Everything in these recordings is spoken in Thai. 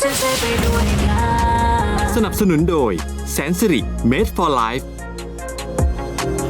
เซไปด้วยนสนับสนุนโดย แสนสิริ made for life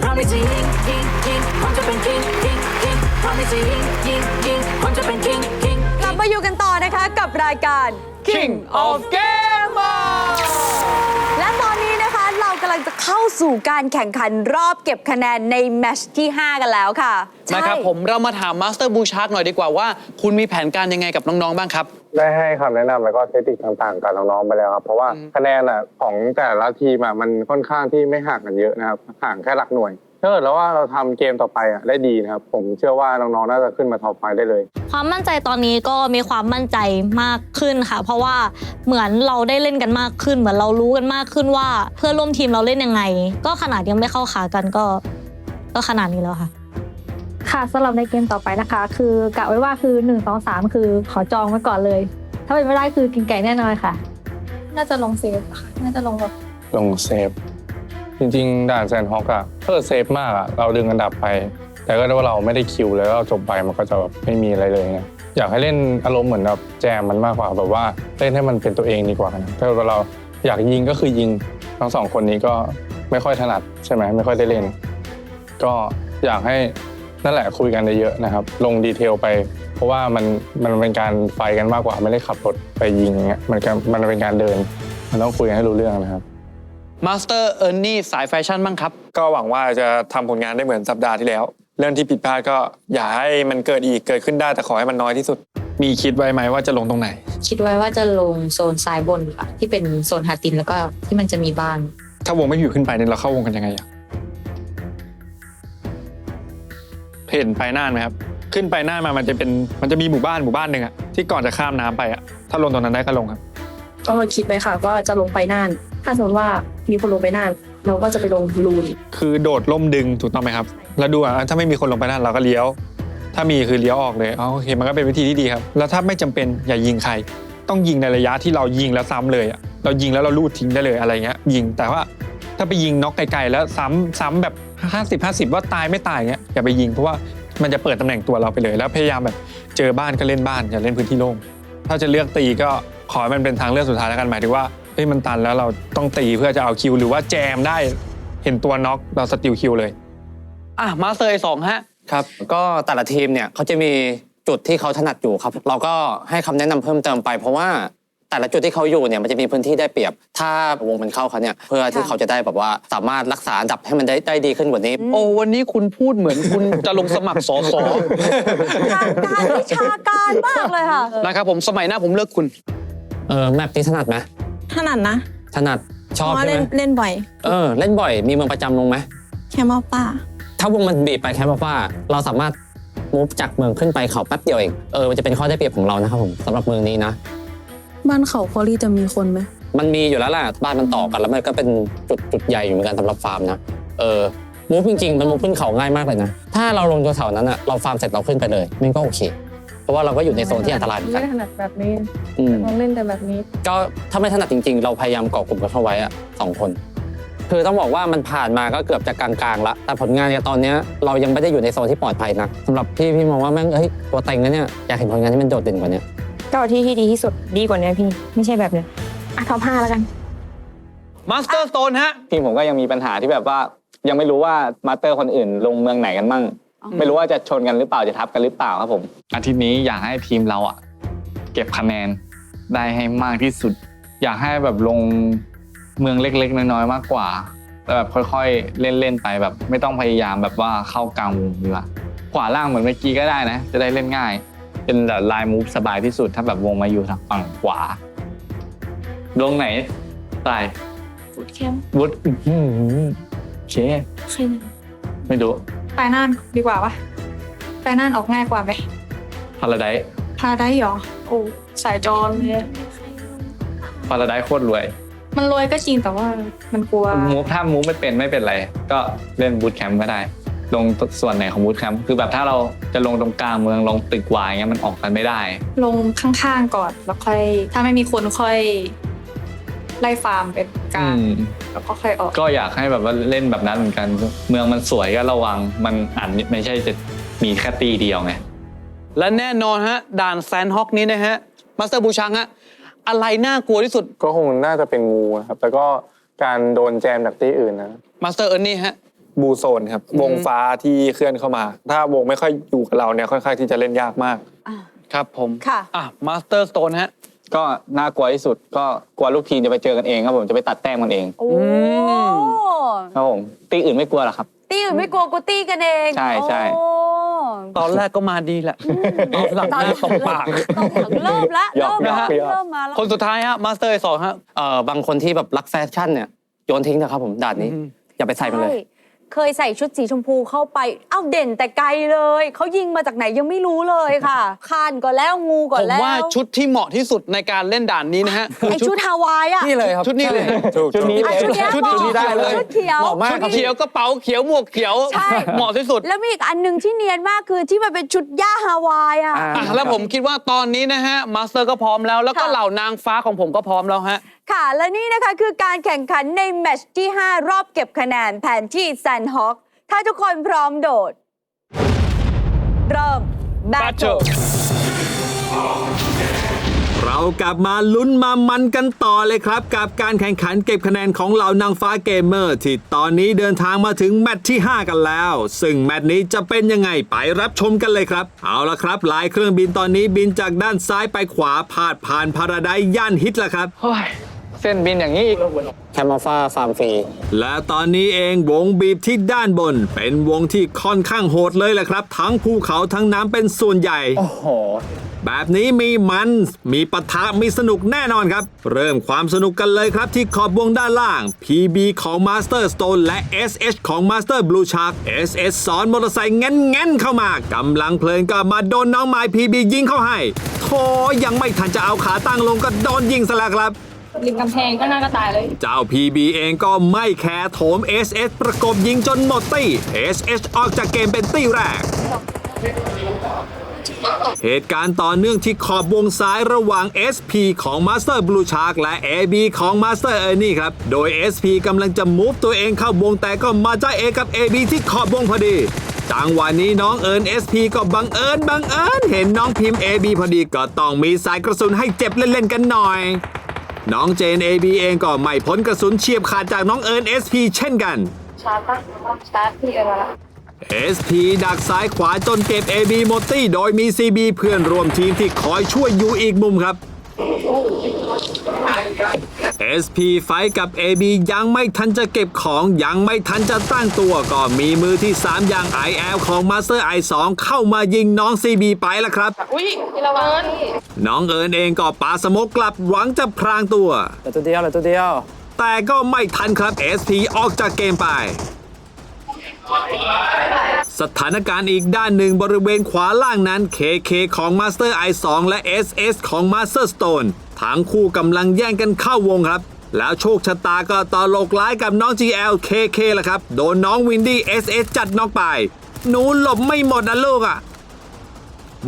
พร้อมที่จะยิงยิงยิงพร้อมจะเป็น king king king พร้อมที่จะยิงยิงยิงพร้อมจะเป็น king king กลับมาอยู่กันต่อนะคะกับรายการ King of Game ลังจะเข้าสู่การแข่งขันรอบเก็บคะแนนในแมตช์ที่ 5 กันแล้วค่ะใช่นะครับผมเรามาถามมาสเตอร์บูชาร์กหน่อยดีกว่าว่า คุณมีแผนการยังไงกับน้อง ๆ บ้างครับ ได้ให้คำแนะนำแล้วก็เทคนิคต่างๆ กับน้องๆไปแล้วครับเพราะว่าคะแนนอะของแต่ละทีมอะมันค่อนข้างที่ไม่ห่างกันเยอะนะครับห่างแค่หลักหน่วย ถ้าเกิดแล้วว่าเราทำเกมต่อไปอะได้ดีนะครับ ผมเชื่อว่าน้องๆน่าจะขึ้นมาท็อปไฟได้เลย ความมั่นใจตอนนี้ก็มีความมั่นใจมากขึ้นค่ะ เพราะว่าเหมือนเราได้เล่นกันมากขึ้น เหมือนเรารู้กันมากขึ้นว่า เพื่อนร่วมทีมเราเล่นยังไง ก็ขนาดยังไม่เข้าขากันก็ ก็ขนาดนี้แล้วค่ะ ค่ะสำหรับในเกมต่อไปนะคะ คือกะไว้ว่าคือ 1 2 3 คือขอจองไว้ก่อนเลย ถ้าเป็นไม่ได้คือกินไก่แน่นอนค่ะ น่าจะลงเซฟค่ะน่าจะลงแบบลงเซฟ จริงๆ ด่านแซนฮอกอะถ้าเกิดเซฟมากอะเราดึงอันดับไป แต่ก็ได้ว่าเราไม่ได้คิวแล้วเราจบไปมันก็จะแบบไม่มีอะไรเลยนะอยากให้เล่นอารมณ์เหมือนแบบแจมมันมากกว่าแบบว่าเล่นให้มันเป็นตัวเองดีกว่านะถ้าเกิดเราอยากยิงก็คือยิงทั้งสองคนนี้ก็ไม่ค่อยถนัดใช่ไหมไม่ค่อยได้เล่น ก็อยากให้นั่นแหละคุยกันเยอะๆนะครับ ลงดีเทลไป เพราะว่ามันมันเป็นการไฟกันมากกว่าไม่ได้ขับรถไปยิงอย่างเงี้ยมันก็มันเป็นการเดิน มันต้องคุยกันให้รู้เรื่องนะครับ มาสเตอร์เอิร์นนี่สายแฟชั่นบ้างครับ ก็หวังว่าจะทำผลงานได้เหมือนสัปดาห์ที่แล้ว เรื่องที่ผิดพลาดก็อย่าให้มันเกิดอีกเกิดขึ้นได้แต่ขอให้มันน้อยที่สุด มีคิดไว้ไหมว่าจะลงตรงไหน คิดไว้ว่าจะลงโซนซ้ายบนค่ะที่เป็นโซนฮาตินแล้วก็ที่มันจะมีบ้าน ถ้าวงไม่อยู่ขึ้นไปเนี่ยเราเข้าวงกันยังไงอะเห็นไปน่านไหมครับ ขึ้นไปน่านมามันจะเป็นมันจะมีหมู่บ้านหมู่บ้านหนึ่งอะที่ก่อนจะข้ามน้ำไปอะถ้าลงตรงนั้นได้ก็ลงครับ ก็คิดไว้ค่ะว่าจะลงไปน่าน ถ้าสมมติว่ามีคนลงไปนั่นเราก็จะไปลงลูนคือโดดล่มดึงถูกต้องไหมครับ แล้วดูอะถ้าไม่มีคนลงไปนั่นเราก็เลี้ยว ถ้ามีคือเลี้ยวออกเลยอ๋อโอเคมันก็เป็นวิธีที่ดีครับ แล้วถ้าไม่จำเป็นอย่ายิงใคร ต้องยิงในระยะที่เรายิงแล้วซ้ำเลยอะเรายิงแล้วเราลูดทิ้งได้เลยอะไรเงี้ยยิงแต่ว่าถ้าไปยิงน็อกไกลๆแล้วซ้ำซ้ำแบบ 50 50 ว่าตายไม่ตายเงี้ยอย่าไปยิงเพราะว่ามันจะเปิดตำแหน่งตัวเราไปเลย แล้วพยายามแบบเจอบ้านก็เล่นบ้านอย่าเล่นพื้นที่โล่งถ้าจะเลือกตีก็ขอให้มันเป็นทางเลือกสุดท้ายแล้วกันหมายถึงว่า เฮ้ยมันตันแล้วเราต้องตีเพื่อจะเอาคิว หรือว่าแจมได้เห็นตัวน็อกเราสติลคิวเลย อะมาสเตอร์ไอสองฮะ ครับ ก็แต่ละทีมเนี่ยเขาจะมีจุดที่เขาถนัดอยู่ครับ เราก็ให้คำแนะนำเพิ่มเติมไป เพราะว่าแต่ละจุดที่เขาอยู่เนี่ยมันจะมีพื้นที่ได้เปรียบ ถ้าวงมันเข้าเขาเนี่ยเพื่อที่เขาจะได้แบบว่าสามารถรักษาอันดับให้มันได้ได้ดีขึ้นกว่านี้ โอ้วันนี้คุณพูดเหมือนคุณ จะลงสมัครสอสอทางการวิชาการมากเลยค่ะ นะครับผมสมัยหน้าผมเลือกคุณ เออแมปนี้ถนัดไหม ถนัดนะถนัดชอบเพราะว่าใช่เล่ไหนมเล่นบ่อย เออเล่นบ่อยมีเมืองประจำลงไหมแคมเปป้า ถ้าวงมันบีบไปแค่บอกว่าเราสามารถมูฟจากเมืองขึ้นไปเขาแป๊บเดียวเองเออมันจะเป็นข้อได้เปรียบของเรานะครับผมสำหรับเมืองนี้นะ บ้านเขาควอรี่จะมีคนไหมมันมีอยู่แล้วแหละบ้านมันต่อกันแล้วมันก็เป็นจุดจุดใหญ่อยู่เหมือนกันสำหรับฟาร์มนะเออมูฟจริงๆ มันมูฟขึ้นเขาง่ายมากเลยนะ ถ้าเราลงตัวแถวนั้นอะเราฟาร์มเสร็จเราขึ้นไปเลยมันก็โอเค เพราะว่าเราก็อยู่ในโซนที่อันตรายเหมือนกันไม่ถนัดแบบนี้อืมลองเล่นแต่แบบนี้ ก็ถ้าไม่ถนัดจริง ๆ เราพยายามเกาะกลุ่มกันเข้าไว้อะสองคน คือต้องบอกว่ามันผ่านมาก็เกือบจะกลางๆละแต่ผลงานเนี่ยตอนเนี้ยเรายังไม่ได้อยู่ในโซนที่ปลอดภัยนะสำหรับพี่พี่มองว่าแม่งเฮ้ยตัวเต็งนะเนี่ยอยากเห็นผลงานที่มันโดดเด่นกว่านี้ก็เอาที่ที่ดีที่สุดดีกว่านี้พี่ไม่ใช่แบบเนี้ยอะท็อปห้าแล้วกัน มาสเตอร์สโตนฮะ ทีมผมก็ยังมีปัญหาที่แบบว่า ยังไม่รู้ว่ามาสเตอร์คนอื่นลงเมืองไหนกันมั่ง ไม่รู้ว่าจะชนกันหรือเปล่าจะทับกันหรือเปล่าครับผม อาทิตย์นี้อยากให้ทีมเราอะเก็บคะแนนได้ให้มากที่สุด อยากให้แบบลงเมืองเล็กๆ น้อยๆมากกว่าแล้วแบบค่อยๆเล่นๆไปแบบ ไม่ต้องพยายามแบบว่าเข้ากลางวงดีกว่าขวาล่างเหมือนเมื่อกี้ก็ได้นะ จะได้เล่นง่าย เป็นแบบลายมูฟสบายที่สุด ถ้าแบบวงมาอยู่ทางฝั่งขวา ลงไหนใส่ฟุตแคมป์วุฒอื้อหือโอเคใครนะไม่รู้ ไปน่านดีกว่าปะไปน่านออกง่ายกว่าไหมพาราไดพาได้หรอโอ้สายจรเลยพาราไดโคตรรวย มันรวยก็จริงแต่ว่ามันกลัวมูฟถ้ามูฟไม่เป็นไม่เป็นไร ก็เล่นบูทแคมป์ก็ได้ ลงส่วนไหนของบูทแคมป์คือแบบถ้าเราจะลงตรงกลางเมืองลงตึกวายเงี้ยมันออกกันไม่ได้ ลงข้างๆก่อนแล้วค่อย ถ้าไม่มีคนค่อยไล่ฟาร์มเป็น กลางอืม แล้วก็ค่อยออก ก็อยากให้แบบว่าเล่นแบบนั้นเหมือนกัน เมืองมันสวยก็ระวังมันอันไม่ใช่จะมีแค่ตีเดียวไง และแน่นอนฮะ ด่านแซนฮอกนี้นะฮะมาสเตอร์บูชังฮะอะไรน่ากลัวที่สุดก็คงน่าจะเป็นงูนะครับ แล้วก็การโดนแจมจากที่อื่นนะ มาสเตอร์เอิร์นี่ฮะ บูโซนครับ วงฟ้าที่เคลื่อนเข้ามา ถ้าวงไม่ค่อยอยู่กับเราเนี่ยค่อนข้างที่จะเล่นยากมากครับผมค่ะ อะมาสเตอร์สโตนฮะ ก็น่ากลัวที่สุดก็กลัวลูกทีมจะไปเจอกันเองครับผมจะไปตัดแต้มกันเองโอ้ครับผมตีอื่นไม่กลัวหรอกครับ ตีอื่นไม่กลัวกูตีกันเองใช่ใช่ โอ้ตอนแรกก็มาดีแหละตอนหลังหน้าตบปากตอนหลังเริ่มละหยอกเริ่มละหยอกเริ่มมาแล้ว คนสุดท้ายฮะมาสเตอร์สองฮะ เอ่อบางคนที่แบบรักแฟชั่นเนี่ยโยนทิ้งนะครับผมด่านนี้ อืม อย่าไปใส่มันเลย ใช่ เคยใส่ชุดสีชมพูเข้าไป เอ้าเด่นแต่ไกลเลย เขายิงมาจากไหนยังไม่รู้เลยค่ะคานก็แล้วงูก็ผมแล้วว่าชุดที่เหมาะที่สุดในการเล่นด่านนี้นะฮะคือไอชุดฮาวายอะ นี่เลยครับชุดนี้เลยถูกชุดนี้ อะเลยชุดเนี้ยชุดเหนี้มาะชุดนี้ได้เลยชุดเขียว เหมาะมากชุดเขียวกระเป๋าเขียวหมวกเขียวใช่ เหมาะที่สุดแล้วมีอีกอันหนึ่งที่เนียนมากคือที่มันเป็นชุดย่าฮาวายอะ อ่าอะแล้วผมคิดว่าตอนนี้นะฮะมาสเตอร์ก็พร้อมแล้วแล้วก็ค่ะ เหล่านางฟ้าของผมก็พร้อมแล้วฮะ ค่ะ และนี่นะคะคือการแข่งขันในแมตช์ที่ 5 รอบเก็บคะแนนแผนที่แซนฮอคถ้าทุกคนพร้อมโดด เริ่ม Battle เรากลับมาลุ้นมามันกันต่อเลยครับ กับการแข่งขันเก็บคะแนนของเหล่านางฟ้าเกมเมอร์ ที่ตอนนี้เดินทางมาถึงแมตช์ที่ 5 กันแล้ว ซึ่งแมตช์นี้จะเป็นยังไงไปรับชมกันเลยครับ เอาละครับ หลายเครื่องบินตอนนี้บินจากด้านซ้ายไปขวาพาดผ่านพาราไดย่านฮิตละครับ เส้นบินอย่างนี้อีกแคมมาฟาฟาร์มฟรีและตอนนี้เองวงบีบที่ด้านบน เป็นวงที่ค่อนข้างโหดเลยแหละครับ ทั้งภูเขาทั้งน้ำเป็นส่วนใหญ่ โอ้โหแบบนี้มีมัน มีปะทะ มีสนุกแน่นอนครับ เริ่มความสนุกกันเลยครับที่ขอบวงด้านล่าง PB ของ Master Stone และ SH ของ Master Blue Shark SS สอนมอเตอร์ไซค์แง่นๆเข้ามากำลังเพลินก็มาโดนน้องไม้ PB ยิงเข้าให้โธ่ยังไม่ทันจะเอาขาตั้งลงก็โดนยิงซะแล้วครับ ริมกำแพงก็น่าก็ตายเลย เจ้า PB เองก็ไม่แคร์โถม SS ประกบยิงจนหมดตี้ SS ออกจากเกมเป็นตี้แรก เหตุการณ์ต่อเนื่องที่ขอบวงซ้ายระหว่าง SP ของ Master Blue Shark และ AB ของ Master Ernie ครับ โดย SP กำลังจะ move ตัวเองเข้าวงแต่ก็มาจ้าเอกับ AB ที่ขอบวงพอดีจังหวะนี้น้องเอิญ SP ก็บังเอิญบังเอิญเห็นน้องพิมพ์ AB พอดีก็ต้องมีสายกระสุนให้เจ็บเล่น ๆ กันหน่อย น้องเจน AB เองก็ไม่พ้นกระสุนเฉียบขาดจากน้องเอิญ SP เช่นกัน ชาร์จตั้งชาร์จที่อะไรละ SP ดักซ้ายขวาจนเก็บ AB หมดตี้โดยมี CB เพื่อนร่วมทีมที่คอยช่วยอยู่อีกมุมครับ SP ไฟท์กับ AB ยังไม่ทันจะเก็บของยังไม่ทันจะตั้งตัว ก็มีมือที่ 3 อย่าง IL ของ Master I2 เข้ามายิงน้อง CB ไปแล้วครับ อุ้ยระวังน้องเอิญเองก็ปาสโมกกลับหวังจะพรางตัวเหลือตัวเดียวเหลือตัวเดียว แต่ก็ไม่ทันครับ SP ออกจากเกมไปสถานการณ์อีกด้านหนึ่งบริเวณขวาล่างนั้น KK ของ Master I2 และ SS ของ Master Stone ทั้งคู่กำลังแย่งกันเข้าวงครับ แล้วโชคชะตาก็ต่อโลกร้ายกับน้อง GL KK ล่ะครับ โดนน้องวินดี้ SS จัดน็อกไป หนูหลบไม่หมดนะลูกอะ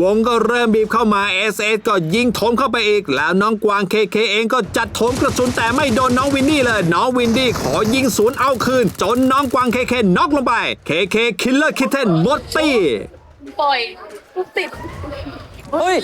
วงก็เริ่มบีบเข้ามา SS ก็ยิงโถมเข้าไปอีก แล้วน้องกวาง KK เองก็จัดโถมกระสุนแต่ไม่โดนน้องวินดี้เลย น้องวินดี้ขอยิงสวนเอาคืน จนน้องกวาง KK น็อกลงไป KK Killer Kitten หมดตี้ปล่อยลูกติดเฮ้ย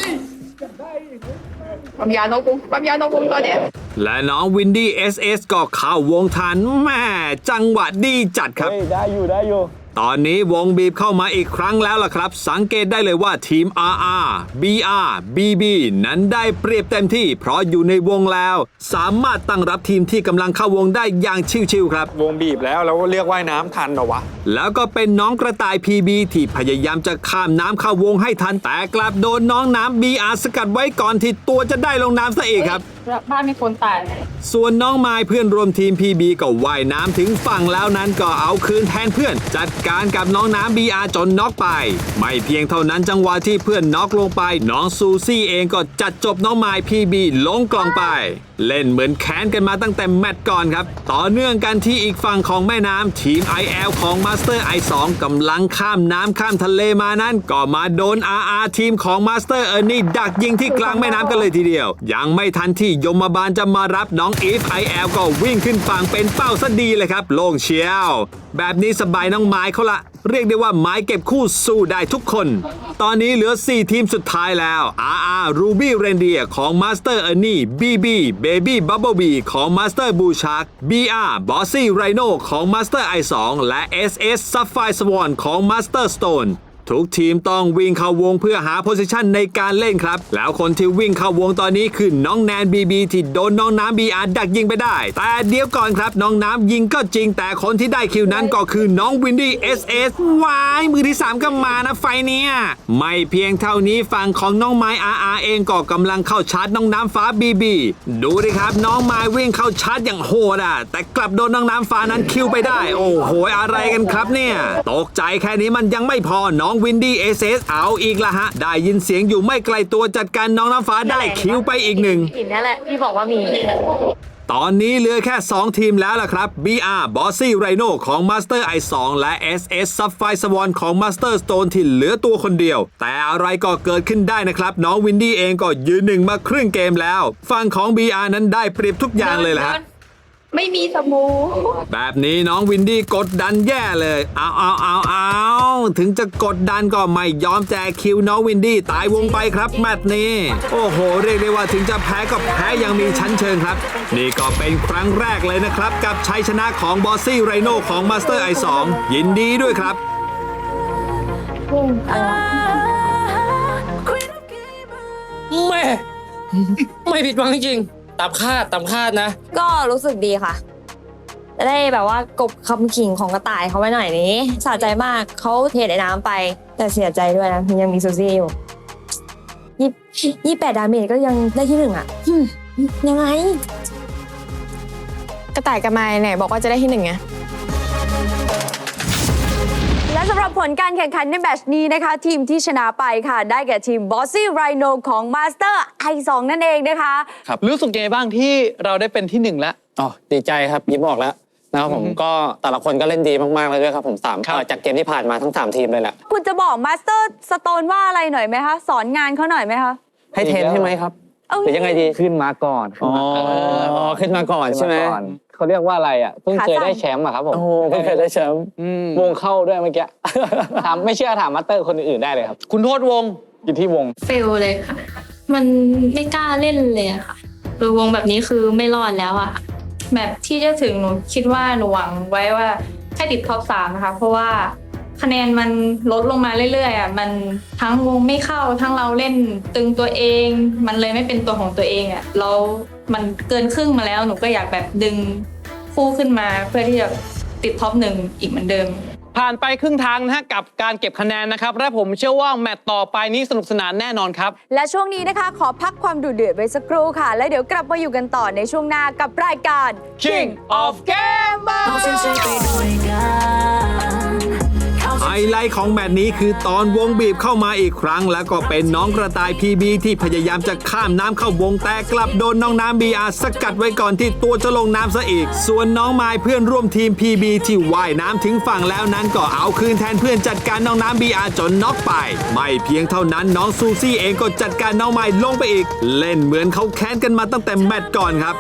ปั๊มยาโนบุ้งปั๊มยาโนบุ้งตอนเนี้ยและน้องวินดี้ SS ก็เข้าวงทันแม่จังหวะดีจัดครับได้อยู่ได้อยู่ ตอนนี้วงบีบเข้ามาอีกครั้งแล้วล่ะครับ สังเกตได้เลยว่าทีม RR BR BB นั้นได้เปรียบเต็มที่ เพราะอยู่ในวงแล้ว สามารถตั้งรับทีมที่กำลังเข้าวงได้อย่างชิวๆครับ วงบีบแล้วแล้วเรียกว่ายน้ำทันเหรอวะ แล้วก็เป็นน้องกระต่าย PB ที่พยายามจะข้ามน้ำเข้าวงให้ทันแต่กลับโดนน้องน้ำ BR สกัดไว้ก่อนที่ตัวจะได้ลงน้ำซะอีกครับ บ้านมีคนตาย ส่วนน้องไม้เพื่อนรวมทีม PB ก็ว่ายน้ำถึงฝั่งแล้วนั้นก็เอาคืนแทนเพื่อน จัดการกับน้องน้ำ BR จนน็อกไป ไม่เพียงเท่านั้นจังหวะที่เพื่อนน็อกลงไป น้องซูซี่เองก็จัดจบน้องไม้ PB ลงกล่องไป เล่นเหมือนแค้นกันมาตั้งแต่แมตช์ก่อนครับ ต่อเนื่องกันที่อีกฝั่งของแม่น้ำทีม IL ของ Master I2 กำลังข้ามน้ำข้ามทะเลมานั้น ก็มาโดน RR ทีมของ Master Ernie ดักยิงที่กลางแม่น้ำกันเลยทีเดียว ยังไม่ทันที่ยมบาลจะมารับน้องอีฟไอแอลก็วิ่งขึ้นฝั่งเป็นเป้าซะดีเลยครับ โล่งเชียว แบบนี้สบายน้องไม้เขาละ เรียกได้ว่าไม้เก็บคู่สู้ได้ทุกคน ตอนนี้เหลือ 4 ทีมสุดท้ายแล้ว RR Ruby Reindeer ของ Master Ernie BB Baby Bumblebee ของ Master b u s h a r k BR Bossy Rhino ของ Master i2 และ SS Sapphire Swan ของ Master Stone ทุกทีมต้องวิ่งเข้าวงเพื่อหาโพสิชันในการเล่นครับ แล้วคนที่วิ่งเข้าวงตอนนี้คือน้องแนนบีบีที่โดนน้องน้ำบีอาดักยิงไปได้ แต่เดี๋ยวก่อนครับ น้องน้ำยิงก็จริง แต่คนที่ได้คิวนั้นก็คือน้องวินดี้เอสเอสวายมือที่ 3 ก็มานะไฟเนี่ย ไม่เพียงเท่านี้ฝั่งของน้องไม้อาอาเองก็กำลังเข้าชาร์จน้องน้ำฟ้าบีบีดูดิครับ น้องไม้วิ่งเข้าชาร์จอย่างโหดอะแต่กลับโดนน้องน้ำฟ้านั้นคิวไปได้ โอ้โหอะไรกันครับเนี่ยตกใจแค่นี้มันยังไม่พอน้องวินดี้เอสเอสเอาอีกละฮะ ได้ยินเสียงอยู่ไม่ไกลตัวจัดการน้องน้ำฟ้าได้คิวไปอีกหนึ่ง หินนั่นแหละที่บอกว่ามี ตอนนี้เหลือแค่ 2 ทีมแล้วล่ะครับ BR Bossy Rhino ของ Master i2 และ SS Sapphire Swan ของ Master Stone ที่เหลือตัวคนเดียว แต่อะไรก็เกิดขึ้นได้นะครับ น้องวินดี้เองก็ยืนหนึ่งมาครึ่งเกมแล้ว ฝั่งของ BR นั้นได้เปรียบทุกอย่างเลยแหละฮะ ไม่มีสมูแบบนี้น้องวินดี้กดดันแย่เลย เอาเอาเอาเอาถึงจะกดดันก็ไม่ยอมแจกคิวน้องวินดี้ตายวงไปครับแมตช์นี้ โอ้โห เรียกได้ว่าถึงจะแพ้ก็แพ้อยังมีชั้นเชิงครับ นี่ก็เป็นครั้งแรกเลยนะครับ กับชัยชนะของบอสซี่ไรโนของมาสเตอร์ไอสองยินดีด้วยครับ แม่ ไม่ผิดหวังจริงๆ ตามคาดตามคาดนะ ก็รู้สึกดีค่ะ จะได้แบบว่ากบคำขิงของกระต่ายเขาไว้หน่อยนี้สะใจมากเขาเทในน้ำไป แต่เสียใจด้วยนะยังมีซูซี่อยู่ยี่ยี่แปดดาเมจก็ยังได้ที่หนึ่งอะอืมยังไง กระต่ายกับไม้ไหนบอกว่าจะได้ที่หนึ่งไง รับผลการแข่งขันในแมตช์นี้นะคะ ทีมที่ชนะไปค่ะ ได้แก่ทีม Bossy Rhino ของ Master i2 นั่นเองนะคะรู้สึกยังไงบ้างที่เราได้เป็นที่หนึ่งแล้ว อ๋อดีใจครับยิ้มออกแล้วนะครับผมก็แต่ละคนก็เล่นดีมาก ๆ เลยด้วยครับผมสามครับ เอ่อจากเกมที่ผ่านมาทั้ง 3 ทีมเลยแหละ คุณจะบอก Master Stone ว่าอะไรหน่อยไหมคะ สอนงานเขาหน่อยไหมคะ ให้เทนใช่ไหมครับเอา หรือยังไงดี ขึ้นมาก่อนขึ้นมาก่อนอ๋อขึ้นมาก่อนใช่ไหมขึ้นมาก่อนเขาเรียกว่าอะไรอะเพิ่งเคยได้แชมป์อะครับผมโอ้โหเพิ่งเคยได้แชมป์อืมวงเข้าด้วยเมื่อกี้ ถามไม่เชื่อถามมาสเตอร์คนอื่นๆได้เลยครับคุณโทษวง อยู่ที่วง เฟลเลยค่ะ มันไม่กล้าเล่นเลยอะค่ะคือวงแบบนี้คือไม่รอดแล้วอะแบบที่จะถึงหนูคิดว่าหนูหวังไว้ว่าแค่ติดท็อปสามนะคะ เพราะว่า คะแนนมันลดลงมาเรื่อยๆอะมันทั้งวงไม่เข้าทั้งเราเล่นตึงตัวเอง มันเลยไม่เป็นตัวของตัวเองอะแล้วมันเกินครึ่งมาแล้วหนูก็อยากแบบดึงคู่ขึ้นมาเพื่อที่จะติดท็อปหนึ่งอีกเหมือนเดิม ผ่านไปครึ่งทางนะฮะกับการเก็บคะแนนนะครับ และผมเชื่อว่าแมตต์ต่อไปนี้สนุกสนานแน่นอนครับ และช่วงนี้นะคะ ขอพักความดุเดือดไว้สักครู่ค่ะ แล้วเดี๋ยวกลับมาอยู่กันต่อในช่วงหน้ากับรายการ King of Gamer เอาฉันใช้ไปด้วยกันเขา ไฮไลท์ของแมตช์นี้คือตอนวงบีบเข้ามาอีกครั้ง แล้วก็เป็นน้องกระต่าย PB ที่พยายามจะข้ามน้ำเข้าวงแต่กลับโดนน้องน้ำ BR สกัดไว้ก่อนที่ตัวจะลงน้ำซะอีก ส่วนน้องไม้เพื่อนร่วมทีม PB ที่ว่ายน้ำถึงฝั่งแล้วนั้นก็เอาคืนแทนเพื่อนจัดการน้องน้ำ BR จนน็อกไป ไม่เพียงเท่านั้นน้องซูซี่เองก็จัดการน้องไม้ลงไปอีก เล่นเหมือนเขาแค้นกันมาตั้งแต่แมตช์ก่อนครับ